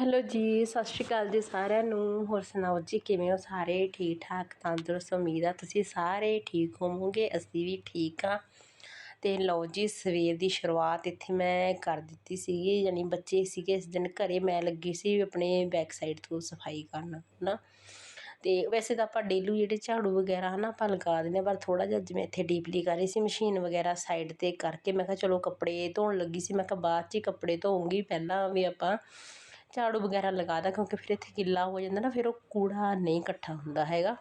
Hello ਜੀ, ਸਤਿ ਸ਼੍ਰੀ ਅਕਾਲ ਜੀ ਸਾਰਿਆਂ ਨੂੰ। ਹੋਰ ਸੁਣਾਓ ਜੀ, ਕਿਵੇਂ ਹੋ ਸਾਰੇ? ਠੀਕ ਠਾਕ, ਤੰਦਰੁਸਤ, ਉਮੀਦ ਆ ਤੁਸੀਂ ਸਾਰੇ ਠੀਕ ਹੋਵੋਗੇ? ਅਸੀਂ ਵੀ ਠੀਕ ਆ। ਤੇ ਲਓ ਜੀ, ਸਵੇਰ ਦੀ ਸ਼ੁਰੂਆਤ ਇੱਥੇ ਮੈਂ ਕਰ ਦਿੱਤੀ ਸੀਗੀ, ਯਾਨੀ ਬੱਚੇ ਸੀਗੇ ਇਸ ਦਿਨ ਘਰੇ, ਮੈਂ ਲੱਗੀ ਸੀ ਆਪਣੇ ਬੈਕ ਸਾਈਡ ਤੋਂ ਸਫ਼ਾਈ ਕਰਨ ਨਾ ਤੇ ਵੈਸੇ ਤਾਂ ਆਪਾਂ ਡੇਲੂ ਜਿਹੜੇ ਝਾੜੂ ਵਗੈਰਾ, ਹਨਾ, ਆਪਾਂ ਲਗਾ ਦਿੰਦੇ ਹਾਂ ਪਰ ਥੋੜਾ ਜਿਹਾ ਜਿਵੇਂ ਇੱਥੇ ਡੀਪਲੀ ਕਰ ਰਹੀ ਸੀ ਮਸ਼ੀਨ ਵਗੈਰਾ ਸਾਈਡ ਤੇ ਕਰਕੇ, ਮੈਂ ਕਿਹਾ ਚਲੋ ਕੱਪੜੇ ਧੋਣ ਲੱਗੀ ਸੀ, ਮੈਂ ਕਿਹਾ ਬਾਅਦ 'ਚ ਹੀ ਕੱਪੜੇ ਧੋਉਂਗੀ ਪਹਿਲਾਂ ਵੀ ਆਪਾਂ। ਝਾੜੂ ਵਗੈਰਾ ਲਗਾ ਦਾਂ ਕਿਉਂਕਿ ਫਿਰ ਇੱਥੇ ਗਿੱਲਾ ਹੋ ਜਾਂਦਾ ਨਾ, ਫਿਰ ਉਹ ਕੂੜਾ ਨਹੀਂ ਇਕੱਠਾ ਹੁੰਦਾ ਹੈਗਾ।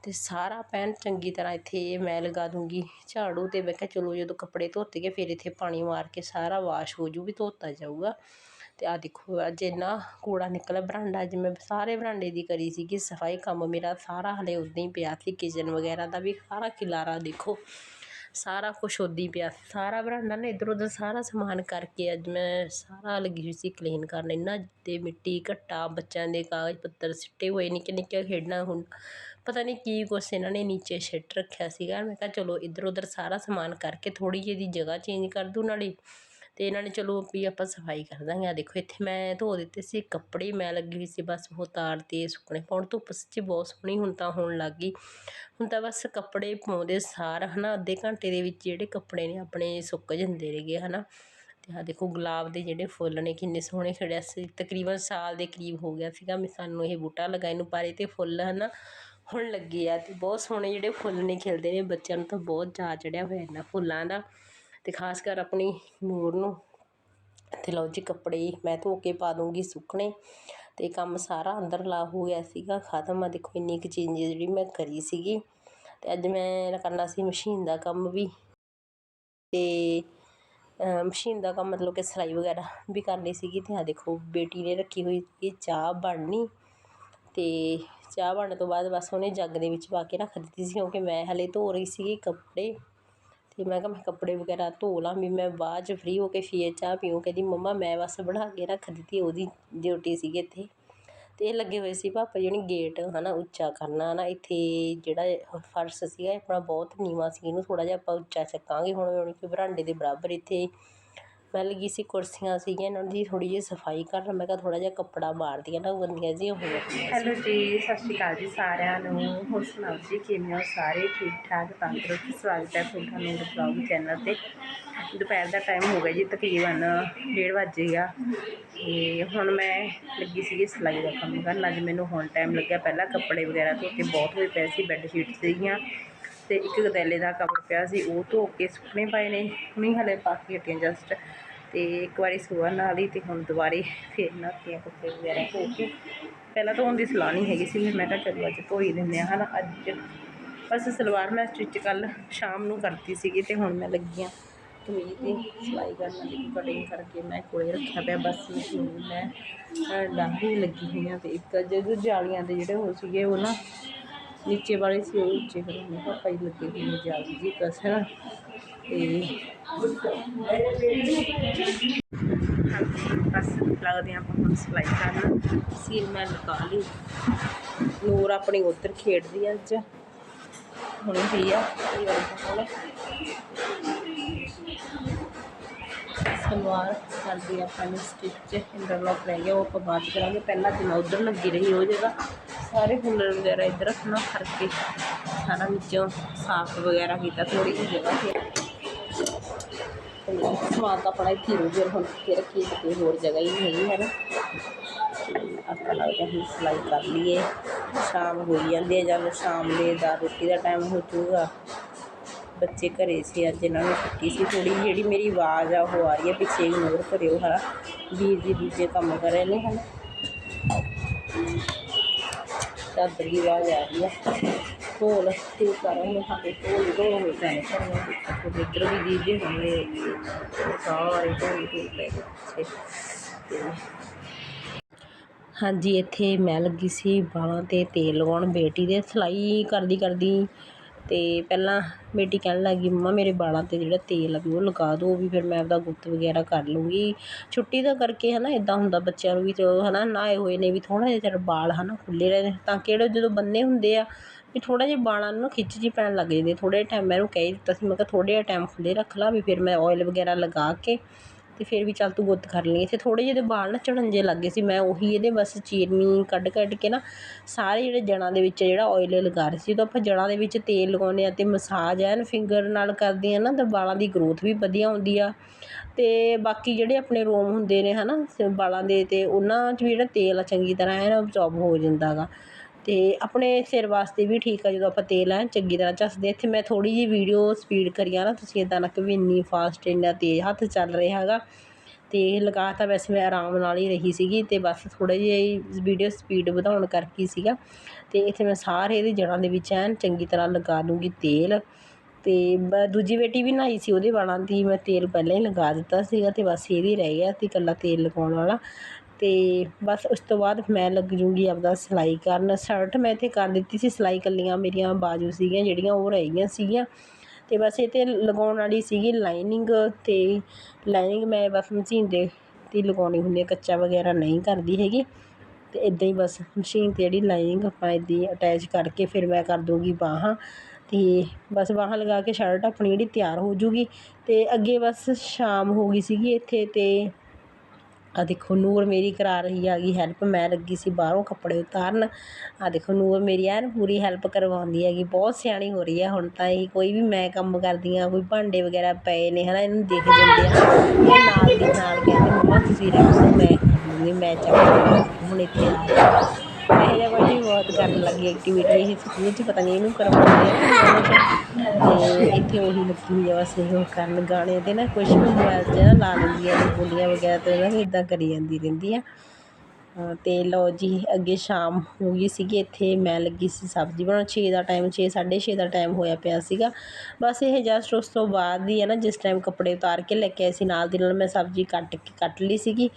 ਅਤੇ ਸਾਰਾ ਪੈਨ ਚੰਗੀ ਤਰ੍ਹਾਂ ਇੱਥੇ ਮੈਂ ਲਗਾ ਦੂੰਗੀ ਝਾੜੂ ਅਤੇ ਮੈਂ ਕਿਹਾ ਚਲੋ ਜਦੋਂ ਕੱਪੜੇ ਧੋਤੇ ਗਏ, ਫਿਰ ਇੱਥੇ ਪਾਣੀ ਮਾਰ ਕੇ ਸਾਰਾ ਵਾਸ਼ ਹੋ ਜੂ, ਵੀ ਧੋਤਾ ਜਾਊਗਾ। ਅਤੇ ਆਹ ਦੇਖੋ, ਅੱਜ ਇੰਨਾ ਕੂੜਾ ਨਿਕਲਿਆ, ਬਰਾਂਡਾ ਅੱਜ ਮੈਂ ਸਾਰੇ ਬਰਾਂਡੇ ਦੀ ਕਰੀ ਸੀਗੀ, ਸਫ਼ਾਈ ਕੰਮ ਮੇਰਾ ਸਾਰਾ ਹਲੇ ਉਦਾਂ ਹੀ ਪਿਆ ਸੀ ਕਿਚਨ ਵਗੈਰਾ ਦਾ ਵੀ, ਸਾਰਾ ਖਿਲਾਰਾ ਦੇਖੋ। ਸਾਰਾ ਕੁਛ ਉੱਦਾਂ ਹੀ ਪਿਆ। ਸਾਰਾ ਬਰਾਂਡਾ ਨਾ ਇੱਧਰ ਉੱਧਰ ਸਾਰਾ ਸਮਾਨ ਕਰਕੇ ਅੱਜ ਮੈਂ ਸਾਰਾ ਲੱਗੀ ਹੋਈ ਸੀ ਕਲੀਨ ਕਰਨ। ਇਹਨਾਂ ਤੇ ਮਿੱਟੀ, ਘੱਟਾ, ਬੱਚਿਆਂ ਦੇ ਕਾਗਜ਼ ਪੱਤਰ ਸਿੱਟੇ ਹੋਏ, ਨਿੱਕੇ ਨਿੱਕੇ ਖੇਡਣਾ ਹੁਣ ਪਤਾ ਨਹੀਂ ਕੀ ਕੁਛ ਇਹਨਾਂ ਨੇ ਨੀਚੇ ਸਿੱਟ ਰੱਖਿਆ ਸੀਗਾ। ਮੈਂ ਕਿਹਾ ਚਲੋ ਇੱਧਰ ਉੱਧਰ ਸਾਰਾ ਸਮਾਨ ਕਰਕੇ ਥੋੜ੍ਹੀ ਜਿਹੀ ਦੀ ਜਗ੍ਹਾ ਚੇਂਜ ਕਰ ਦੂੰ ਨਾਲੇ। ਅਤੇ ਇਹਨਾਂ ਨੇ ਚਲੋ ਵੀ ਆਪਾਂ ਸਫ਼ਾਈ ਕਰ ਦਾਂਗੇ। ਆ ਦੇਖੋ, ਇੱਥੇ ਮੈਂ ਧੋ ਦਿੱਤੇ ਸੀ ਕੱਪੜੇ, ਮੈਂ ਲੱਗੀ ਹੋਈ ਸੀ ਬਸ ਉਹ ਤਾਰ ਤੇ ਸੁੱਕਣੇ ਪਾਉਣ। ਧੁੱਪ ਸੱਚੀ ਬਹੁਤ ਸੋਹਣੀ ਹੁਣ ਤਾਂ ਹੋਣ ਲੱਗ ਗਈ। ਹੁਣ ਤਾਂ ਬਸ ਕੱਪੜੇ ਪਾਉਂਦੇ ਸਾਰ ਹੈ ਨਾ ਅੱਧੇ ਘੰਟੇ ਦੇ ਵਿੱਚ ਜਿਹੜੇ ਕੱਪੜੇ ਨੇ ਆਪਣੇ ਸੁੱਕ ਜਾਂਦੇ ਨੇਗੇ ਹੈ ਨਾ ਤੇ ਆ ਦੇਖੋ, ਗੁਲਾਬ ਦੇ ਜਿਹੜੇ ਫੁੱਲ ਨੇ, ਕਿੰਨੇ ਸੋਹਣੇ ਖਿੜਿਆ ਸੀ ਤਕਰੀਬਨ ਸਾਲ ਦੇ ਕਰੀਬ ਹੋ ਗਿਆ ਸੀਗਾ ਮੈਂ ਸਾਨੂੰ ਇਹ ਬੂਟਾ ਲਗਾਏ ਨੂੰ ਪਾਰੇ ਤੇ ਫੁੱਲ, ਹਨਾ, ਹੁਣ ਲੱਗੇ ਆ। ਤੇ ਬਹੁਤ ਸੋਹਣੇ ਜਿਹੜੇ ਫੁੱਲ ਨੇ, ਖਿਲਦੇ ਨੇ, ਬੱਚਿਆਂ ਨੂੰ ਤਾਂ ਬਹੁਤ ਚਾਅ ਚੜਿਆ ਹੋਇਆ ਇਹਨਾਂ ਫੁੱਲਾਂ ਦਾ। ਅਤੇ ਖਾਸ ਕਰ ਆਪਣੀ ਨੂਰ ਨੂੰ। ਤੇ ਲਓ ਜੀ ਕੱਪੜੇ ਮੈਂ ਧੋ ਕੇ ਪਾ ਦੂੰਗੀ ਸੁੱਕਣੇ। ਅਤੇ ਕੰਮ ਸਾਰਾ ਅੰਦਰ ਲਾ ਹੋ ਗਿਆ ਸੀਗਾ, ਖਤਮ। ਆ ਦੇਖੋ ਇੰਨੀ ਕੁ ਚੇਂਜ ਜਿਹੜੀ ਮੈਂ ਕਰੀ ਸੀਗੀ। ਅਤੇ ਅੱਜ ਮੈਂ ਕਰਨਾ ਸੀ ਮਸ਼ੀਨ ਦਾ ਕੰਮ ਵੀ। ਅਤੇ ਮਸ਼ੀਨ ਦਾ ਕੰਮ ਮਤਲਬ ਕਿ ਸਿਲਾਈ ਵਗੈਰਾ ਵੀ ਕਰਨੀ ਸੀਗੀ। ਅਤੇ ਆ ਦੇਖੋ ਬੇਟੀ ਨੇ ਰੱਖੀ ਹੋਈ ਸੀ, ਚਾਹ ਬਣਨੀ। ਅਤੇ ਚਾਹ ਬਣਨ ਤੋਂ ਬਾਅਦ ਬਸ ਉਹਨੇ ਜੱਗ ਦੇ ਵਿੱਚ ਪਾ ਕੇ ਰੱਖ ਦਿੱਤੀ ਸੀ, ਕਿਉਂਕਿ ਮੈਂ ਹਾਲੇ ਧੋ ਰਹੀ ਸੀਗੀ ਕੱਪੜੇ। ਅਤੇ ਮੈਂ ਕਿਹਾ ਮੈਂ ਕੱਪੜੇ ਵਗੈਰਾ ਧੋ ਲਾਂ, ਵੀ ਮੈਂ ਬਾਅਦ 'ਚ ਫਰੀ ਹੋ ਕੇ ਫਿਰ ਚਾਹ ਪੀਊਂ, ਕਹਿੰਦੀ ਮੰਮਾ ਮੈਂ ਬਸ ਬਣਾ ਕੇ ਰੱਖ ਦਿੱਤੀ ਉਹਦੀ ਡਿਊਟੀ ਸੀਗੀ ਇੱਥੇ। ਅਤੇ ਇਹ ਲੱਗੇ ਹੋਏ ਸੀ ਪਾਪਾ ਜਿਹੜੀ ਗੇਟ ਹੈ ਨਾ ਉੱਚਾ ਕਰਨਾ ਹੈ ਨਾ ਇੱਥੇ ਜਿਹੜਾ ਫਰਸ਼ ਸੀਗਾ ਆਪਣਾ ਬਹੁਤ ਨੀਵਾਂ ਸੀ, ਇਹਨੂੰ ਥੋੜ੍ਹਾ ਜਿਹਾ ਆਪਾਂ ਉੱਚਾ ਚੱਕਾਂਗੇ, ਹੁਣ ਹੁਣ ਕਿ ਬਰਾਂਡੇ ਦੇ ਬਰਾਬਰ ਇੱਥੇ ਮੈਂ ਲੱਗੀ ਸੀ ਕੁਰਸੀਆਂ ਸੀਗੀਆਂ, ਇਹਨਾਂ ਦੀ ਥੋੜ੍ਹੀ ਜਿਹੀ ਸਫ਼ਾਈ ਕਰਨ, ਮੈਂ ਕਿਹਾ ਥੋੜ੍ਹਾ ਜਿਹਾ ਕੱਪੜਾ ਮਾਰਦੀਆਂ ਨਾ ਗੰਦੀਆਂ ਜਿਹੀਆਂ ਹੋਈਆਂ ਹੈਲੋ ਜੀ, ਸਤਿ ਸ਼੍ਰੀ ਅਕਾਲ ਜੀ ਸਾਰਿਆਂ ਨੂੰ। ਹੋਰ ਸੁਣਾਓ ਜੀ, ਕਿਵੇਂ ਹੋ ਸਾਰੇ? ਠੀਕ ਠਾਕ ਤੰਦਰੁਸਤ? ਸਵਾਗਤ ਹੈ ਤੁਹਾਡਾ ਮੇਰੇ ਬਲੌਗ ਚੈਨਲ ਤੇ। ਦੁਪਹਿਰ ਦਾ ਟਾਈਮ ਹੋ ਗਿਆ ਜੀ, ਤਕਰੀਬਨ 1:30 ਵਜੇ ਆ। ਤੇ ਹੁਣ ਮੈਂ ਲੱਗੀ ਸੀਗੀ ਸਿਲਾਈ ਦਾ ਕੰਮ ਕਰਨ। ਅੱਜ ਮੈਨੂੰ ਹੁਣ ਟਾਈਮ ਲੱਗਿਆ, ਪਹਿਲਾਂ ਕੱਪੜੇ ਵਗੈਰਾ ਧੋ ਕੇ ਬਹੁਤ ਹੋਏ ਪਏ ਸੀ ਬੈੱਡ ਸ਼ੀਟ ਸੀਗੀਆਂ। ਤੇ ਇੱਕ ਗਦੈਲੇ ਦਾ ਕਵਰ ਪਿਆ ਸੀ, ਉਹ ਧੋ ਕੇ ਸੁੱਕਣੇ ਪਏ ਨੇ, ਹੁਣੀ ਹਲੇ ਪਾ ਕੇ ਹਟੀਆਂ ਜਸਟ ਤੇ ਇੱਕ ਵਾਰੀ ਸੁਬਹ ਨਾਲ ਹੀ ਤੇ ਹੁਣ ਦੁਬਾਰੇ ਫੇਰ ਨਹਾਤੀਆਂ ਕੁੱਤੇ ਵਗੈਰਾ ਧੋ ਕੇ। ਪਹਿਲਾਂ ਧੋਣ ਦੀ ਸਲਾਹ ਨਹੀਂ ਹੈਗੀ ਸੀ, ਫਿਰ ਮੈਂ ਕਿਹਾ ਚਲੋ ਅੱਜ ਧੋ ਹੀ ਦਿੰਦੇ ਆ ਹਨਾ, ਅੱਜ। ਬਸ ਸਲਵਾਰ ਮੈਂ ਸਟਿਚ ਕੱਲ ਸ਼ਾਮ ਨੂੰ ਕਰਤੀ ਸੀਗੀ ਤੇ ਹੁਣ ਮੈਂ ਲੱਗੀ ਹਾਂ ਧੋਈ ਤੇ ਸਿਲਾਈ ਕਰਨ ਦੀ ਕਟਿੰਗ ਕਰਕੇ ਮੈਂ ਕੋਲੇ ਰੱਖਿਆ ਪਿਆ, ਬਸ ਮਸ਼ੀਨ ਮੈਂ ਡਾਹੀ ਲੱਗੀ ਹੋਈਆਂ ਤੇ ਇੱਕ ਜਦੋਂ ਜਾਲੀਆਂ ਦੇ ਜਿਹੜੇ ਹੋ ਸੀਗੇ ਉਹ ਨਾ ਨੀਚੇ ਵਾਲੇ ਸੀ, ਉਹ ਉੱਚੇ ਕਰਨ ਮੈਂ ਪਾਪਾ ਹੀ ਲੱਗੇ ਹੋਏ ਨੇ ਜਾਲੀ ਜੀ ਕਸਰ ਤੇ ਹਾਂਜੀ, ਬਸ ਲੱਗਦੇ ਆਪਾਂ ਹੁਣ ਸਿਲਾਈ ਕਰਨ। ਸੀਲ ਮੈਂ ਲਗਾ ਲਈ। ਨੂਰ ਆਪਣੀ ਉੱਧਰ ਖੇਡਦੀ ਆ ਅੱਜ। ਹੁਣ ਵੀ ਆ, ਇਹ ਵਾਲੀ ਸਲਵਾਰ ਕਰਦੀ ਆਪਾਂ ਨੇ ਸਟਿਚ ਇੰਟਰਲੌਕ ਰਹਿ ਗਿਆ, ਉਹ ਆਪਾਂ ਬਾਅਦ ਕਰਾਂਗੇ। ਪਹਿਲਾਂ ਤੇ ਮੈਂ ਉੱਧਰ ਲੱਗੀ ਰਹੀ ਉਹ ਜਗ੍ਹਾ। ਸਾਰੇ ਕੂਲਰ ਵਗੈਰਾ ਇੱਧਰ ਰੱਖਣਾ ਕਰਕੇ ਸਾਰਾ ਵਿੱਚੋਂ ਸਾਫ਼ ਵਗੈਰਾ ਕੀਤਾ ਥੋੜੀ ਜਿਹੀ ਜਗ੍ਹਾ ਤੇ। ਸਮਾਨ ਤਾਂ ਆਪਣਾ ਇੱਥੇ ਰੋਜ਼ਰ ਹੁਣ ਕੇ ਰੱਖੀ ਤੇ ਹੋਰ ਜਗ੍ਹਾ ਹੀ ਨਹੀਂ ਹੈ ਨਾ। ਆਪਾਂ ਲੱਗਦਾ ਹੁਣ ਸਿਲਾਈ ਕਰ ਲਈਏ। ਸ਼ਾਮ ਹੋਈ ਜਾਂਦੀ ਹੈ, ਜਦ ਸ਼ਾਮ ਦੇ ਦਾ ਰੋਟੀ ਦਾ ਟਾਈਮ ਹੋ ਜਾਊਗਾ। ਬੱਚੇ ਘਰੇ ਸੀ, ਅੱਜ ਇਹਨਾਂ ਨੂੰ ਛੁੱਟੀ ਸੀ ਥੋੜੀ ਜਿਹੜੀ ਮੇਰੀ ਆਵਾਜ਼ ਆ, ਉਹ ਆ ਰਹੀ ਹੈ, ਪਿੱਛੇ ਇਗਨੋਰ ਕਰਿਓ ਹਨਾ। ਵੀਰ ਜੀ ਦੂਜੇ ਕੰਮ ਕਰ ਰਹੇ ਨੇ ਹਨਾ। ਚਾਦਰ ਆਵਾਜ਼ ਆ ਰਹੀ ਹੈ ਢੋਲ ਤੇ ਕਰ ਸਾਡੇ ਢੋਲ ਢੋਲ ਹੋਏ ਪਏ ਨੇ। ਇੱਧਰ ਵੀ ਦੀਜੇ ਹੋਣੇ ਸਾਰੇ ਢੋਲ ਢੋਲ ਪਏ ਨੇ ਹਾਂਜੀ, ਇੱਥੇ ਮੈਂ ਲੱਗੀ ਸੀ ਬਾਲਾਂ ਤੇ ਤੇਲ ਲਗਾਉਣ। ਬੇਟੀ ਦੇ ਸਿਲਾਈ ਕਰਦੀ ਕਰਦੀ ਅਤੇ ਪਹਿਲਾਂ ਬੇਟੀ ਕਹਿਣ ਲੱਗ ਗਈ ਮੰਮਾ, ਮੇਰੇ ਬਾਲਾਂ ਤੇ ਜਿਹੜਾ ਤੇਲ ਆ ਵੀ ਉਹ ਲਗਾ ਦਿਓ ਵੀ ਫਿਰ ਮੈਂ ਆਪਦਾ ਗੁੱਤ ਵਗੈਰਾ ਕਰ ਲੂੰਗੀ ਛੁੱਟੀ ਦਾ ਕਰਕੇ ਹੈ ਨਾ ਇੱਦਾਂ ਹੁੰਦਾ ਬੱਚਿਆਂ ਨੂੰ ਵੀ ਚਲੋ ਹੈ ਨਾ ਨਹਾਏ ਹੋਏ ਨੇ ਵੀ ਥੋੜ੍ਹਾ ਜਿਹਾ ਚਿਰ ਵਾਲ ਨਾ ਖੁੱਲ੍ਹੇ ਰਹਿੰਦੇ ਤਾਂ ਕਿ ਜਿਹੜੇ ਜਦੋਂ ਬੰਨੇ ਹੁੰਦੇ ਆ ਵੀ ਥੋੜ੍ਹਾ ਜਿਹਾ ਬਾਲਾਂ ਨੂੰ ਨਾ ਖਿੱਚ ਜੀ ਪੈਣ ਲੱਗ ਜਾਂਦੀ ਥੋੜੇ ਟਾਈਮ ਮੈਂ ਉਹਨੂੰ ਕਹਿ ਹੀ ਦਿੱਤਾ ਸੀ, ਮੈਂ ਕਿਹਾ ਥੋੜੇ ਜਿਹਾ ਟਾਈਮ ਖੁੱਲ੍ਹੇ ਰੱਖ ਲਾ ਵੀ ਫਿਰ ਮੈਂ ਓਇਲ ਵਗੈਰਾ ਲਗਾ ਕੇ ਅਤੇ ਫਿਰ ਵੀ ਚੱਲ ਤੂੰ ਗੁੱਤ ਕਰ ਲਈ ਇੱਥੇ ਥੋੜ੍ਹੇ ਜਿਹੇ ਇਹਦੇ ਵਾਲ ਨਾ ਝੜਨ ਜਿਹੇ ਲੱਗ ਗਏ ਸੀ, ਮੈਂ ਉਹੀ ਇਹਦੇ ਬਸ ਚੀਰਨੀ ਕੱਢ ਕੱਢ ਕੇ ਨਾ ਸਾਰੇ ਜਿਹੜੇ ਜੜ੍ਹਾਂ ਦੇ ਵਿੱਚ ਜਿਹੜਾ ਓਇਲ ਲਗਾ ਰਹੀ ਸੀ ਤਾਂ ਆਪਾਂ ਜੜ੍ਹਾਂ ਦੇ ਵਿੱਚ ਤੇਲ ਲਗਾਉਂਦੇ ਹਾਂ ਅਤੇ ਮਸਾਜ ਐਨ ਫਿੰਗਰ ਨਾਲ ਕਰਦੇ ਹਾਂ ਨਾ, ਤਾਂ ਵਾਲਾਂ ਦੀ ਗਰੋਥ ਵੀ ਵਧੀਆ ਹੁੰਦੀ ਆ। ਅਤੇ ਬਾਕੀ ਜਿਹੜੇ ਆਪਣੇ ਰੋਮ ਹੁੰਦੇ ਨੇ ਹੈ ਨਾ ਵਾਲਾਂ ਦੇ ਅਤੇ ਉਹਨਾਂ 'ਚ ਵੀ ਜਿਹੜਾ ਤੇਲ ਆ ਚੰਗੀ ਤਰ੍ਹਾਂ ਐਨ ਅਬਜ਼ੌਰਬ ਹੋ ਜਾਂਦਾ ਗਾ। ਅਤੇ ਆਪਣੇ ਸਿਰ ਵਾਸਤੇ ਵੀ ਠੀਕ ਆ, ਜਦੋਂ ਆਪਾਂ ਤੇਲ ਐਨ ਚੰਗੀ ਤਰ੍ਹਾਂ ਝੱਸਦੇ ਇੱਥੇ ਮੈਂ ਥੋੜ੍ਹੀ ਜਿਹੀ ਵੀਡੀਓ ਸਪੀਡ ਕਰੀ ਆ ਨਾ, ਤੁਸੀਂ ਇੱਦਾਂ ਨਾ ਵੀ ਇੰਨੀ ਫਾਸਟ ਇੰਨਾ ਤੇਜ਼ ਹੱਥ ਚੱਲ ਰਿਹਾ ਹੈਗਾ। ਅਤੇ ਲਗਾ ਤਾਂ ਵੈਸੇ ਮੈਂ ਆਰਾਮ ਨਾਲ ਹੀ ਰਹੀ ਸੀਗੀ ਅਤੇ ਬਸ ਥੋੜ੍ਹਾ ਜਿਹਾ ਹੀ ਵੀਡੀਓ ਸਪੀਡ ਵਧਾਉਣ ਕਰਕੇ ਹੀ ਸੀਗਾ। ਅਤੇ ਇੱਥੇ ਮੈਂ ਸਾਰੇ ਇਹਦੇ ਜੜ੍ਹਾਂ ਦੇ ਵਿੱਚ ਐਨ ਚੰਗੀ ਤਰ੍ਹਾਂ ਲਗਾ ਲੂੰਗੀ ਤੇਲ। ਅਤੇ ਬ- ਦੂਜੀ ਬੇਟੀ ਵੀ ਨਹਾਈ ਸੀ, ਉਹਦੇ ਵਾਲਾਂ ਦੀ ਮੈਂ ਤੇਲ ਪਹਿਲਾਂ ਹੀ ਲਗਾ ਦਿੱਤਾ ਸੀਗਾ ਅਤੇ ਬਸ ਇਹਦੀ ਰਹਿ ਗਿਆ ਸੀ ਇਕੱਲਾ ਤੇਲ ਲਗਾਉਣ ਵਾਲਾ। ਅਤੇ ਬਸ ਉਸ ਤੋਂ ਬਾਅਦ ਮੈਂ ਲੱਗ ਜੂੰਗੀ ਆਪਦਾ ਸਿਲਾਈ ਕਰਨ। ਸ਼ਰਟ ਮੈਂ ਇੱਥੇ ਕਰ ਦਿੱਤੀ ਸੀ, ਸਿਲਾਈ ਇਕੱਲੀਆਂ ਮੇਰੀਆਂ ਬਾਜੂ ਸੀਗੀਆਂ, ਜਿਹੜੀਆਂ ਉਹ ਰਹਿ ਗਈਆਂ ਸੀਗੀਆਂ। ਅਤੇ ਬਸ ਇਹ 'ਤੇ ਲਗਾਉਣ ਵਾਲੀ ਸੀਗੀ ਲਾਈਨਿੰਗ ਅਤੇ ਲਾਈਨਿੰਗ ਮੈਂ ਬਸ ਮਸ਼ੀਨ ਦੇ 'ਤੇ ਲਗਾਉਣੀ ਹੁੰਦੀ ਹੈ ਕੱਚਾ ਵਗੈਰਾ ਨਹੀਂ ਕਰਦੀ ਹੈਗੀ। ਅਤੇ ਇੱਦਾਂ ਹੀ ਬਸ ਮਸ਼ੀਨ 'ਤੇ ਜਿਹੜੀ ਲਾਈਨਿੰਗ ਆਪਾਂ ਇੱਦਾਂ ਹੀ ਅਟੈਚ ਕਰਕੇ ਫਿਰ ਮੈਂ ਕਰ ਦੂੰਗੀ ਬਾਹਾਂ। ਅਤੇ ਬਸ ਬਾਹਾਂ ਲਗਾ ਕੇ ਸ਼ਰਟ ਆਪਣੀ ਜਿਹੜੀ ਤਿਆਰ ਹੋ ਜੂਗੀ ਅਤੇ ਅੱਗੇ ਬਸ ਸ਼ਾਮ ਹੋ ਗਈ ਸੀਗੀ ਇੱਥੇ ਅਤੇ ਆ ਦੇਖੋ, ਨੂਰ ਮੇਰੀ ਕਰਾ ਰਹੀ ਹੈਗੀ ਹੈਲਪ ਮੈਂ ਲੱਗੀ ਸੀ ਬਾਹਰੋਂ ਕੱਪੜੇ ਉਤਾਰਨ। ਆ ਦੇਖੋ, ਨੂਰ ਮੇਰੀ ਐਨ ਪੂਰੀ ਹੈਲਪ ਕਰਵਾਉਂਦੀ ਹੈਗੀ, ਬਹੁਤ ਸਿਆਣੀ ਹੋ ਰਹੀ ਹੈ ਹੁਣ ਤਾਂ ਇਹ, ਕੋਈ ਵੀ ਮੈਂ ਕੰਮ ਕਰਦੀ ਹਾਂ, ਕੋਈ ਭਾਂਡੇ ਵਗੈਰਾ ਪਏ ਨੇ ਹੈ ਨਾ ਇਹਨੂੰ ਦੇਖ ਜਾਂਦੇ ਆ। ਇਹ ਨਾਲ ਦੀ ਨਾਲ ਕਹਿੰਦੇ, ਮੰਮਾ, ਤੁਸੀਂ ਰੱਖੋ ਮੈਂ ਕਰ ਮੈਂ ਚੱਕ ਹੁਣ ਇੱਥੇ ਆ। ਗਈ ਇਹ ਬਹੁਤ ਕਰਨ ਲੱਗੀ ਐਕਟੀਵਿਟੀ ਇਹ ਸਕੂਲ 'ਚ ਪਤਾ ਨਹੀਂ ਇਹਨੂੰ ਕਰਵਾਉਂਦੇ ਆ ਤੇ ਇੱਥੇ ਉਹੀ ਲੱਗੀ ਹੋਈ ਆ ਬਸ ਇਹ ਕਰਨ ਗਾਣੇ ਤੇ ਨਾ ਕੁਛ ਵੀ ਮੋਬਾਈਲ 'ਚ ਨਾ ਲਾ ਲੈਂਦੀ ਆ ਬੋਲੀਆਂ ਵਗੈਰਾ ਤੇ ਨਾ ਇਦਾਂ ਕਰੀ ਜਾਂਦੀ ਰਹਿੰਦੀ ਆ। ਹਾਂ, ਤੇ ਲਓ ਜੀ ਅੱਗੇ ਸ਼ਾਮ ਹੋ ਗਈ ਸੀਗੀ ਇੱਥੇ ਮੈਂ ਲੱਗੀ ਸੀ ਸਬਜ਼ੀ ਬਣਾਉਣ 6 ਦਾ ਟਾਈਮ 6 6:30 ਦਾ ਟਾਈਮ ਹੋਇਆ ਪਿਆ ਸੀਗਾ। ਬਸ ਇਹ ਜਸਟ ਉਸ ਤੋਂ ਬਾਅਦ ਹੀ ਹੈ ਨਾ ਜਿਸ ਟਾਈਮ ਕੱਪੜੇ ਉਤਾਰ ਕੇ ਲੈ ਕੇ ਆਏ ਸੀ ਨਾਲ ਦੀ ਨਾਲ ਮੈਂ ਸਬਜ਼ੀ ਕੱਟ ਕੇ ਕੱਟ ਲਈ ਸੀਗੀ।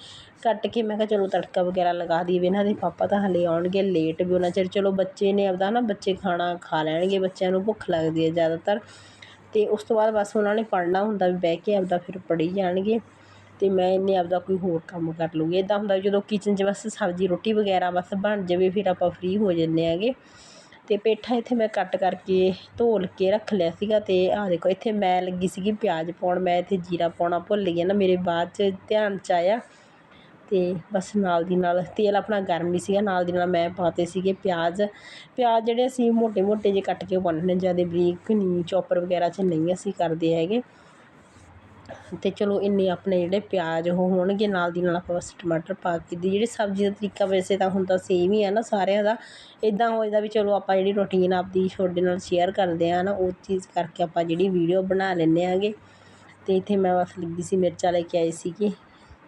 ਕੱਟ ਕੇ ਮੈਂ ਕਿਹਾ ਚਲੋ ਤੜਕਾ ਵਗੈਰਾ ਲਗਾ ਦਈਏ ਇਹਨਾਂ ਦੇ ਪਾਪਾ ਤਾਂ ਹਾਲੇ ਆਉਣਗੇ ਲੇਟ ਵੀ ਉਹਨਾਂ ਚਿਰ। ਚਲੋ ਬੱਚੇ ਨੇ ਆਪਦਾ ਨਾ ਬੱਚੇ ਖਾਣਾ ਖਾ ਲੈਣਗੇ, ਬੱਚਿਆਂ ਨੂੰ ਭੁੱਖ ਲੱਗਦੀ ਹੈ ਜ਼ਿਆਦਾਤਰ। ਅਤੇ ਉਸ ਤੋਂ ਬਾਅਦ ਬਸ ਉਹਨਾਂ ਨੇ ਪੜ੍ਹਨਾ ਹੁੰਦਾ ਵੀ ਬਹਿ ਕੇ ਆਪਦਾ ਫਿਰ ਪੜ੍ਹੀ ਜਾਣਗੇ। ਅਤੇ ਮੈਂ ਇੰਨੇ ਆਪਦਾ ਕੋਈ ਹੋਰ ਕੰਮ ਕਰ ਲੂੰਗੀ। ਇੱਦਾਂ ਹੁੰਦਾ ਵੀ ਜਦੋਂ ਕਿਚਨ 'ਚ ਬਸ ਸਬਜ਼ੀ, ਰੋਟੀ ਵਗੈਰਾ ਬਸ ਬਣ ਜਾਵੇ, ਫਿਰ ਆਪਾਂ ਫ੍ਰੀ ਹੋ ਜਾਂਦੇ ਹੈਗੇ। ਅਤੇ ਪੇਠਾ ਇੱਥੇ ਮੈਂ ਕੱਟ ਕਰਕੇ ਧੋਲ ਕੇ ਰੱਖ ਲਿਆ ਸੀਗਾ ਅਤੇ ਆਹ ਦੇਖੋ ਇੱਥੇ ਮੈਂ ਲੱਗੀ ਸੀਗੀ ਪਿਆਜ਼ ਪਾਉਣ, ਮੈਂ ਇੱਥੇ ਜੀਰਾ ਪਾਉਣਾ ਭੁੱਲ ਗਈ ਨਾ, ਮੇਰੇ ਬਾਅਦ 'ਚ ਧਿਆਨ 'ਚ ਆਇਆ। ਅਤੇ ਬਸ ਨਾਲ ਦੀ ਨਾਲ ਤੇਲ ਆਪਣਾ ਗਰਮ ਹੀ ਸੀਗਾ, ਨਾਲ ਦੀ ਨਾਲ ਮੈਂ ਪਾਤੇ ਸੀਗੇ ਪਿਆਜ਼। ਪਿਆਜ਼ ਜਿਹੜੇ ਅਸੀਂ ਮੋਟੇ ਮੋਟੇ ਜਿਹੇ ਕੱਟ ਕੇ ਪਾਉਂਦੇ ਜ਼ਿਆਦਾ ਬਰੀਕ ਨਹੀਂ ਚੌਪਰ ਵਗੈਰਾ 'ਚ ਨਹੀਂ ਅਸੀਂ ਕਰਦੇ ਹੈਗੇ। ਅਤੇ ਚਲੋ ਇੰਨੇ ਆਪਣੇ ਜਿਹੜੇ ਪਿਆਜ਼ ਉਹ ਹੋਣਗੇ, ਨਾਲ ਦੀ ਨਾਲ ਆਪਾਂ ਬਸ ਟਮਾਟਰ ਪਾ ਕੇ ਦੀ। ਜਿਹੜੀ ਸਬਜ਼ੀ ਦਾ ਤਰੀਕਾ ਵੈਸੇ ਤਾਂ ਹੁੰਦਾ ਸੇਮ ਹੀ ਹੈ ਨਾ ਸਾਰਿਆਂ ਦਾ। ਇੱਦਾਂ ਹੋ ਜਾਂਦਾ ਵੀ ਚਲੋ ਆਪਾਂ ਜਿਹੜੀ ਰੂਟੀਨ ਆਪਦੀ ਤੁਹਾਡੇ ਨਾਲ ਸ਼ੇਅਰ ਕਰਦੇ ਆ ਨਾ, ਉਹ ਚੀਜ਼ ਕਰਕੇ ਆਪਾਂ ਜਿਹੜੀ ਵੀਡੀਓ ਬਣਾ ਲੈਂਦੇ ਹੈਗੇ। ਅਤੇ ਇੱਥੇ ਮੈਂ ਬਸ ਲੱਗੀ ਸੀ, ਮਿਰਚਾਂ ਲੈ ਕੇ ਆਈ ਸੀਗੀ।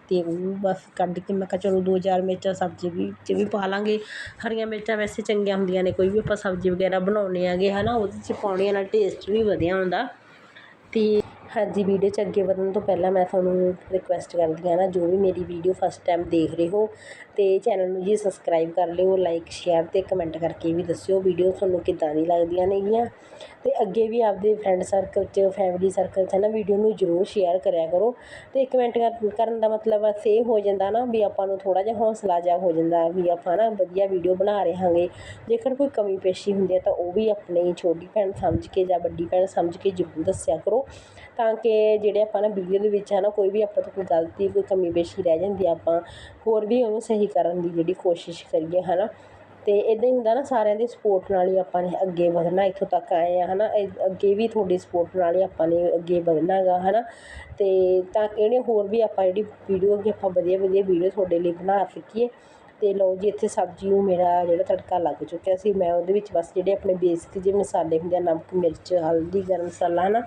ਅਤੇ ਉਹ ਬਸ ਕੱਢ ਕੇ ਮੈਂ ਕਿਹਾ ਚਲੋ ਦੋ ਚਾਰ ਮਿਰਚਾਂ ਸਬਜ਼ੀ ਵੀ 'ਚ ਵੀ ਪਾ ਲਵਾਂਗੇ ਹਰੀਆਂ ਮਿਰਚਾਂ ਵੈਸੇ ਚੰਗੀਆਂ ਹੁੰਦੀਆਂ ਨੇ, ਕੋਈ ਵੀ ਆਪਾਂ ਸਬਜ਼ੀ ਵਗੈਰਾ ਬਣਾਉਂਦੇ ਹਾਂਗੇ ਹੈ ਨਾ ਉਹਦੇ 'ਚ ਪਾਉਣੀਆਂ ਨਾਲ ਟੇਸਟ ਵੀ ਵਧੀਆ ਹੁੰਦਾ। ਤੇ ਹਾਂਜੀ ਵੀਡੀਓ 'ਚ ਅੱਗੇ ਵਧਣ ਤੋਂ ਪਹਿਲਾਂ ਮੈਂ ਤੁਹਾਨੂੰ ਰਿਕੁਐਸਟ ਕਰਦੀ ਹਾਂ ਨਾ, ਜੋ ਵੀ ਮੇਰੀ ਵੀਡੀਓ ਫਸਟ ਟਾਈਮ ਦੇਖ ਰਹੇ ਹੋ ਅਤੇ ਚੈਨਲ ਨੂੰ ਜੀ ਸਬਸਕ੍ਰਾਈਬ ਕਰ ਲਿਓ ਲਾਈਕ ਸ਼ੇਅਰ ਅਤੇ ਕਮੈਂਟ ਕਰਕੇ ਵੀ ਦੱਸਿਓ ਵੀਡੀਓ ਤੁਹਾਨੂੰ ਕਿੱਦਾਂ ਦੀ ਲੱਗਦੀਆਂ ਨੇਗੀਆਂ। ਅਤੇ ਅੱਗੇ ਵੀ ਆਪਦੇ ਫਰੈਂਡ ਸਰਕਲ 'ਚ ਫੈਮਿਲੀ ਸਰਕਲ 'ਚ ਹੈ ਨਾ ਵੀਡੀਓ ਨੂੰ ਜ਼ਰੂਰ ਸ਼ੇਅਰ ਕਰਿਆ ਕਰੋ। ਅਤੇ ਕਮੈਂਟ ਕਰਨ ਦਾ ਮਤਲਬ ਬਸ ਇਹ ਹੋ ਜਾਂਦਾ ਨਾ ਵੀ ਆਪਾਂ ਨੂੰ ਥੋੜ੍ਹਾ ਜਿਹਾ ਹੌਂਸਲਾ ਜਿਹਾ ਹੋ ਜਾਂਦਾ ਵੀ ਆਪਾਂ ਨਾ ਵਧੀਆ ਵੀਡੀਓ ਬਣਾ ਰਹੇ ਹਾਂਗੇ। ਜੇਕਰ ਕੋਈ ਕਮੀ ਪੇਸ਼ੀ ਹੁੰਦੀ ਹੈ ਤਾਂ ਉਹ ਵੀ ਆਪਣੀ ਛੋਟੀ ਭੈਣ ਸਮਝ ਕੇ ਜਾਂ ਵੱਡੀ ਭੈਣ ਸਮਝ ਕੇ ਜ਼ਰੂਰ ਦੱਸਿਆ ਕਰੋ। ਤਾਂ ਕਿ ਜਿਹੜੇ ਆਪਾਂ ਨਾ ਵੀਡੀਓ ਦੇ ਵਿੱਚ ਹੈ ਨਾ, ਕੋਈ ਵੀ ਆਪਾਂ ਤੋਂ ਕੋਈ ਗਲਤੀ, ਕੋਈ ਕਮੀ ਪੇਸ਼ੀ ਰਹਿ ਜਾਂਦੀ ਆ ਆਪਾਂ ਹੋਰ ਵੀ ਉਹਨੂੰ ਸਹੀ ਕਰਨ ਦੀ ਜਿਹੜੀ ਕੋਸ਼ਿਸ਼ ਕਰੀਏ, ਹੈ ਨਾ? ਅਤੇ ਇੱਦਾਂ ਹੀ ਹੁੰਦਾ ਨਾ ਸਾਰਿਆਂ ਦੀ ਸਪੋਰਟ ਨਾਲ ਹੀ ਆਪਾਂ ਨੇ ਅੱਗੇ ਵਧਣਾ, ਇੱਥੋਂ ਤੱਕ ਆਏ ਆ ਹੈ ਨਾ ਇਹ- ਅੱਗੇ ਵੀ ਤੁਹਾਡੀ ਸਪੋਰਟ ਨਾਲ ਹੀ ਆਪਾਂ ਨੇ ਅੱਗੇ ਵਧਣਾ ਗਾ ਹੈ ਨਾ ਅਤੇ ਤਾਂ ਇਹਨੇ ਹੋਰ ਵੀ ਆਪਾਂ ਜਿਹੜੀ ਵੀਡੀਓ ਅੱਗੇ ਆਪਾਂ ਵਧੀਆ ਵਧੀਆ ਵੀਡੀਓ ਤੁਹਾਡੇ ਲਈ ਬਣਾ ਸਕੀਏ। ਅਤੇ ਲਓ ਜੀ, ਇੱਥੇ ਸਬਜ਼ੀ ਨੂੰ ਮੇਰਾ ਜਿਹੜਾ ਤੜਕਾ ਲੱਗ ਚੁੱਕਿਆ ਸੀ, ਮੈਂ ਉਹਦੇ ਵਿੱਚ ਬਸ ਜਿਹੜੇ ਆਪਣੇ ਬੇਸਿਕ ਜਿਹੇ ਮਸਾਲੇ ਹੁੰਦੇ ਆ, ਨਮਕ, ਮਿਰਚ, ਹਲਦੀ, ਗਰਮ ਮਸਾਲਾ ਹੈ ਨਾ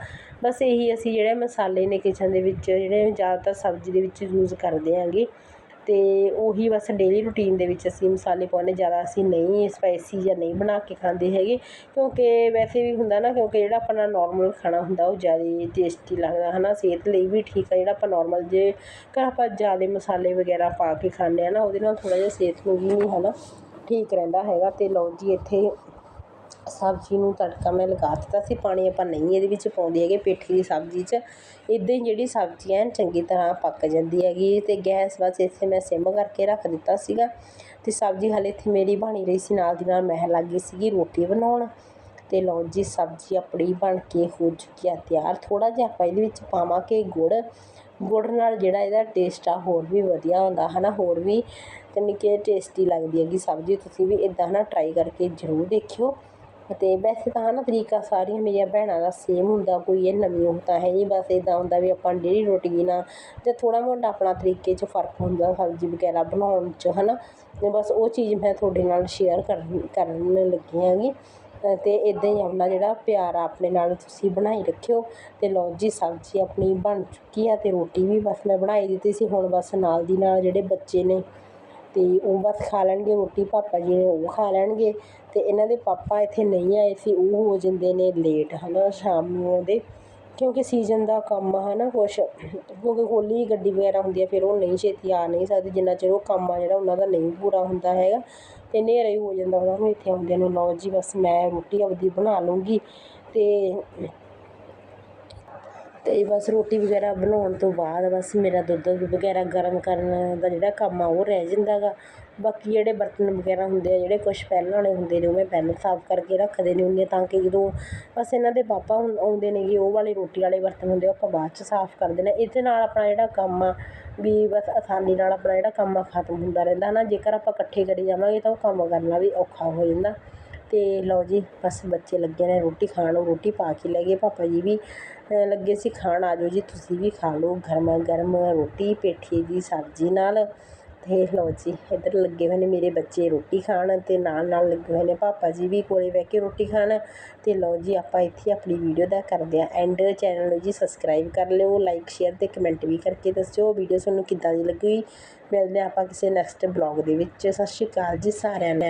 ਬਸ ਇਹੀ ਅਸੀਂ ਜਿਹੜੇ ਮਸਾਲੇ ਨੇ ਕਿਚਨ ਦੇ ਵਿੱਚ, ਜਿਹੜੇ ਜ਼ਿਆਦਾਤਰ ਸਬਜ਼ੀ ਦੇ ਵਿੱਚ ਯੂਜ਼ ਕਰਦੇ ਹੈਗੇ। ਅਤੇ ਉਹੀ ਬਸ ਡੇਲੀ ਰੂਟੀਨ ਦੇ ਵਿੱਚ ਅਸੀਂ ਮਸਾਲੇ ਪਾਉਂਦੇ ਜ਼ਿਆਦਾ ਅਸੀਂ ਨਹੀਂ ਸਪਾਈਸੀ ਜਾਂ ਨਹੀਂ ਬਣਾ ਕੇ ਖਾਂਦੇ ਹੈਗੇ। ਕਿਉਂਕਿ ਵੈਸੇ ਵੀ ਹੁੰਦਾ ਨਾ, ਕਿਉਂਕਿ ਜਿਹੜਾ ਆਪਣਾ ਨੋਰਮਲ ਖਾਣਾ ਹੁੰਦਾ, ਉਹ ਜ਼ਿਆਦਾ ਟੇਸਟੀ ਲੱਗਦਾ ਹੈ ਨਾ ਸਿਹਤ ਲਈ ਵੀ ਠੀਕ ਆ, ਜਿਹੜਾ ਆਪਾਂ ਨੋਰਮਲ ਜੇ ਘਰ ਆਪਾਂ ਜ਼ਿਆਦਾ ਮਸਾਲੇ ਵਗੈਰਾ ਪਾ ਕੇ ਖਾਂਦੇ ਹਾਂ ਨਾ, ਉਹਦੇ ਨਾਲ ਥੋੜ੍ਹਾ ਜਿਹਾ ਸਿਹਤ ਨੂੰ ਵੀ ਹੈ ਨਾ ਠੀਕ ਰਹਿੰਦਾ ਹੈਗਾ। ਅਤੇ ਲਓ ਜੀ, ਇੱਥੇ ਸਬਜ਼ੀ ਨੂੰ ਤੜਕਾ ਮੈਂ ਲਗਾ ਦਿੱਤਾ ਸੀ, ਪਾਣੀ ਆਪਾਂ ਨਹੀਂ ਇਹਦੇ ਵਿੱਚ ਪਾਉਂਦੇ ਹੈਗੇ ਪੇਠੀ ਦੀ ਸਬਜ਼ੀ 'ਚ। ਇੱਦਾਂ ਹੀ ਜਿਹੜੀ ਸਬਜ਼ੀ ਐਨ ਚੰਗੀ ਤਰ੍ਹਾਂ ਪੱਕ ਜਾਂਦੀ ਹੈਗੀ ਅਤੇ ਗੈਸ ਬਸ ਇੱਥੇ ਮੈਂ ਸਿਮ ਕਰਕੇ ਰੱਖ ਦਿੱਤਾ ਸੀਗਾ ਅਤੇ ਸਬਜ਼ੀ ਹਾਲੇ ਇੱਥੇ ਮੇਰੀ ਬਣੀ ਰਹੀ ਸੀ, ਨਾਲ ਦੀ ਨਾਲ ਮੈਂ ਲੱਗ ਗਈ ਸੀਗੀ ਰੋਟੀ ਬਣਾਉਣ। ਅਤੇ ਲਓ ਜੀ, ਸਬਜ਼ੀ ਆਪਣੀ ਬਣ ਕੇ ਹੋ ਚੁੱਕੀ ਆ, ਤਿਆਰ। ਥੋੜ੍ਹਾ ਜਿਹਾ ਆਪਾਂ ਇਹਦੇ ਵਿੱਚ ਪਾਵਾਂਗੇ ਗੁੜ। ਗੁੜ ਨਾਲ ਜਿਹੜਾ ਇਹਦਾ ਟੇਸਟ ਆ ਹੋਰ ਵੀ ਵਧੀਆ ਹੁੰਦਾ ਹੈ ਨਾ ਹੋਰ ਵੀ ਯਾਨੀ ਕਿ ਟੇਸਟੀ ਲੱਗਦੀ ਹੈਗੀ ਸਬਜ਼ੀ, ਤੁਸੀਂ ਵੀ ਇਦਾਂ ਨਾ ਟਰਾਈ ਕਰਕੇ ਜ਼ਰੂਰ ਦੇਖਿਓ। ਅਤੇ ਵੈਸੇ ਤਾਂ ਹੈ ਨਾ ਤਰੀਕਾ ਸਾਰੀਆਂ ਮੇਰੀਆਂ ਭੈਣਾਂ ਦਾ ਸੇਮ ਹੁੰਦਾ, ਕੋਈ ਇਹ ਨਵੀਂ ਉਹ ਤਾਂ ਹੈ ਨਹੀਂ ਬਸ ਇੱਦਾਂ ਹੁੰਦਾ ਵੀ ਆਪਾਂ ਡੇਲੀ ਰੋਟੀਨ ਆ ਜਾਂ ਥੋੜ੍ਹਾ ਮੋਟਾ ਆਪਣਾ ਤਰੀਕੇ 'ਚ ਫ਼ਰਕ ਹੁੰਦਾ ਸਬਜ਼ੀ ਵਗੈਰਾ ਬਣਾਉਣ 'ਚ ਹੈ ਨਾ ਅਤੇ ਬਸ ਉਹ ਚੀਜ਼ ਮੈਂ ਤੁਹਾਡੇ ਨਾਲ ਸ਼ੇਅਰ ਕਰਨ ਕਰਨ ਲੱਗੀ ਹੈਗੀ। ਅਤੇ ਇੱਦਾਂ ਹੀ ਆਪਣਾ ਜਿਹੜਾ ਪਿਆਰ ਆ ਆਪਣੇ ਨਾਲ ਤੁਸੀਂ ਬਣਾਈ ਰੱਖਿਓ ਅਤੇ ਲਓ ਜੀ ਸਬਜ਼ੀ ਆਪਣੀ ਬਣ ਚੁੱਕੀ ਆ ਅਤੇ ਰੋਟੀ ਵੀ ਬਸ ਮੈਂ ਬਣਾਈ ਦਿੱਤੀ ਸੀ, ਹੁਣ ਬਸ ਨਾਲ ਦੀ ਨਾਲ ਜਿਹੜੇ ਬੱਚੇ ਨੇ ਅਤੇ ਉਹ ਬਸ ਖਾ ਲੈਣਗੇ ਰੋਟੀ, ਪਾਪਾ ਜੀ ਨੇ ਉਹ ਖਾ ਲੈਣਗੇ ਅਤੇ ਇਹਨਾਂ ਦੇ ਪਾਪਾ ਇੱਥੇ ਨਹੀਂ ਆਏ ਸੀ, ਉਹ ਹੋ ਜਾਂਦੇ ਨੇ ਲੇਟ ਹੈ ਨਾ ਸ਼ਾਮ ਨੂੰ ਆਉਂਦੇ। ਕਿਉਂਕਿ ਸੀਜ਼ਨ ਦਾ ਕੰਮ ਹੈ ਨਾ ਕੁਛ, ਕਿਉਂਕਿ ਹੌਲੀ ਗੱਡੀ ਵਗੈਰਾ ਹੁੰਦੀ ਹੈ ਫਿਰ ਉਹ ਨਹੀਂ ਛੇਤੀ ਆ ਨਹੀਂ ਸਕਦੀ, ਜਿੰਨਾ ਚਿਰ ਉਹ ਕੰਮ ਆ ਜਿਹੜਾ ਉਹਨਾਂ ਦਾ ਨਹੀਂ ਪੂਰਾ ਹੁੰਦਾ ਹੈਗਾ ਅਤੇ ਹਨੇਰਾ ਹੀ ਹੋ ਜਾਂਦਾ ਉਹਨਾਂ ਨੂੰ, ਇੱਥੇ ਆਉਂਦਿਆਂ ਨੂੰ, ਲਓ ਜੀ ਬਸ ਮੈਂ ਰੋਟੀ ਆਪਦੀ ਬਣਾ ਲੂੰਗੀ ਅਤੇ ਅਤੇ ਬਸ ਰੋਟੀ ਵਗੈਰਾ ਬਣਾਉਣ ਤੋਂ ਬਾਅਦ ਬਸ ਮੇਰਾ ਦੁੱਧ ਵਗੈਰਾ ਗਰਮ ਕਰਨ ਦਾ ਜਿਹੜਾ ਕੰਮ ਆ, ਉਹ ਰਹਿ ਜਾਂਦਾ ਗਾ। ਬਾਕੀ ਜਿਹੜੇ ਬਰਤਨ ਵਗੈਰਾ ਹੁੰਦੇ ਆ, ਜਿਹੜੇ ਕੁਛ ਪਹਿਲਾਂ ਵਾਲੇ ਹੁੰਦੇ ਨੇ, ਉਹ ਮੈਂ ਪਹਿਲਾਂ ਸਾਫ਼ ਕਰਕੇ ਰੱਖ ਦੇਣੇ ਹੁੰਦੇ ਤਾਂ ਕਿ ਜਦੋਂ ਬਸ ਇਹਨਾਂ ਦੇ ਪਾਪਾ ਹੁਣ ਆਉਂਦੇ ਨੇਗੇ ਉਹ ਵਾਲੇ ਰੋਟੀ ਵਾਲੇ ਬਰਤਨ ਹੁੰਦੇ ਆ, ਉਹ ਆਪਾਂ ਬਾਅਦ 'ਚ ਸਾਫ਼ ਕਰ ਦੇਣੇ ਇਹਦੇ ਨਾਲ ਆਪਣਾ ਜਿਹੜਾ ਕੰਮ ਆ ਵੀ ਬਸ ਆਸਾਨੀ ਨਾਲ ਆਪਣਾ ਜਿਹੜਾ ਕੰਮ ਆ ਖਤਮ ਹੁੰਦਾ ਰਹਿੰਦਾ ਹੈ ਨਾ ਜੇਕਰ ਆਪਾਂ ਇਕੱਠੇ ਕਰੀ ਜਾਵਾਂਗੇ ਤਾਂ ਉਹ ਕੰਮ ਕਰਨਾ ਵੀ ਔਖਾ ਹੋ ਜਾਂਦਾ। ਅਤੇ ਲਓ ਜੀ, ਬਸ ਬੱਚੇ ਲੱਗੇ ਨੇ ਰੋਟੀ ਖਾਣ ਉਹ ਰੋਟੀ ਪਾ ਕੇ ਲੈ ਗਏ। ਪਾਪਾ ਜੀ ਵੀ ਲੱਗੇ ਸੀ ਖਾਣ, ਆ ਜਾਓ ਜੀ, ਤੁਸੀਂ ਵੀ ਖਾ ਲਓ। ਗਰਮਾ ਗਰਮ ਰੋਟੀ, ਪੇਠੀ ਦੀ ਸਬਜ਼ੀ ਨਾਲ। ਅਤੇ ਲਓ ਜੀ, ਇੱਧਰ ਲੱਗੇ ਹੋਏ ਨੇ ਮੇਰੇ ਬੱਚੇ ਰੋਟੀ ਖਾਣ ਅਤੇ ਨਾਲ ਨਾਲ ਲੱਗੇ ਹੋਏ ਨੇ ਪਾਪਾ ਜੀ ਵੀ ਕੋਲੇ ਬਹਿ ਕੇ ਰੋਟੀ ਖਾਣ। ਅਤੇ ਲਓ ਜੀ, ਆਪਾਂ ਇੱਥੇ ਆਪਣੀ ਵੀਡੀਓ ਦਾ ਕਰਦੇ ਹਾਂ ਐਂਡ ਚੈਨਲ ਨੂੰ ਜੀ ਸਬਸਕ੍ਰਾਈਬ ਕਰ ਲਿਓ ਲਾਈਕ ਸ਼ੇਅਰ ਅਤੇ ਕਮੈਂਟ ਵੀ ਕਰਕੇ ਦੱਸਿਓ ਵੀਡੀਓ ਤੁਹਾਨੂੰ ਕਿੱਦਾਂ ਦੀ ਲੱਗੀ। ਮਿਲਦੇ ਹਾਂ ਆਪਾਂ ਕਿਸੇ ਨੈਕਸਟ ਬਲੌਗ ਦੇ ਵਿੱਚ। ਸਤਿ ਸ਼੍ਰੀ ਅਕਾਲ ਜੀ ਸਾਰਿਆਂ ਨੂੰ।